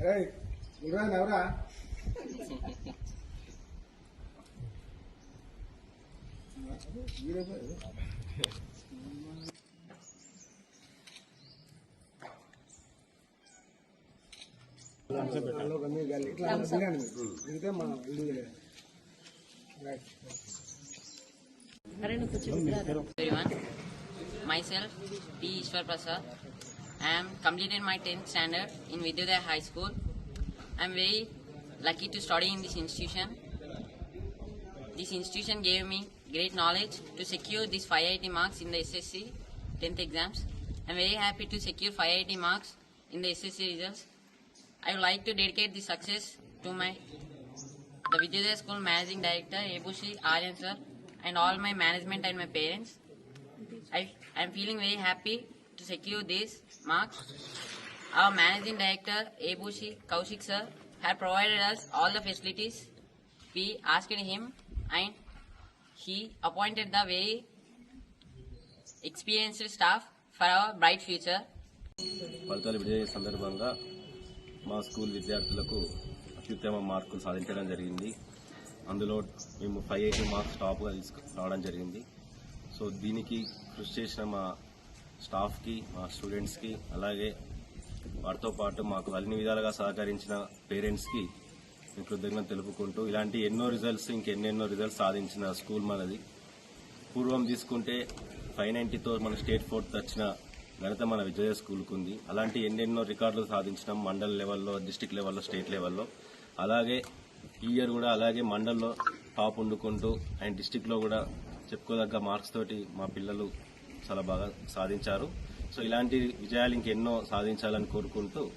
ఏయ్, నువ్వురా ఎవరా ఇట్లా తినండి మీరు. దిగితే మా ఇల్లు తెలియదు. Right. everyone. Myself, P. Ishwar Prasad. I am completed my 10th standard in Vidyodaya High School. I am very lucky to study in this institution. This institution gave me great knowledge to secure these 580 marks in the SSC 10th exams. I am very happy to secure 580 marks in the SSC results. I would like to dedicate this success to my the Vidyodaya School Managing Director Ebushi Aryan sir and all my management and my parents. I am feeling very happy to secure these marks. Our Managing Director Ebushi Kaushik sir had provided us all the facilities. We asked him and he appointed the very experienced staff for our bright future. ఫలితాలు విజయ సందర్భంగా మా school విద్యార్థులకు అత్యుత్తమ మార్కులు సాధించడం జరిగింది అందులో మేము ఫైవ్ ఎయిటీ మార్క్స్ టాప్గా తీసుకు రావడం జరిగింది సో దీనికి కృషి చేసిన మా స్టాఫ్కి మా స్టూడెంట్స్కి అలాగే వారితో పాటు మాకు అన్ని విధాలుగా సహకరించిన పేరెంట్స్కి నేను కృతజ్ఞత తెలుపుకుంటూ ఇలాంటి ఎన్నో రిజల్ట్స్ ఇంకెన్నెన్నో రిజల్ట్స్ సాధించిన స్కూల్ మనది పూర్వం తీసుకుంటే ఫైవ్ నైన్టీతో మన స్టేట్ ఫోర్త్ వచ్చిన ఘనత మన విజయ స్కూల్కు ఉంది. అలాంటి ఎన్నెన్నో రికార్డులు సాధించడం మండల్ లెవెల్లో డిస్టిక్ లెవెల్లో స్టేట్ లెవెల్లో. అలాగే ఈ ఇయర్ కూడా అలాగే మండల్లో టాప్ వండుకుంటూ అండ్ డిస్టిక్లో కూడా చెప్పుకోదగ్గ మార్క్స్ తోటి మా పిల్లలు చాలా బాగా సాధించారు. సో ఇలాంటి విజయాలు ఇంకెన్నో సాధించాలని కోరుకుంటూ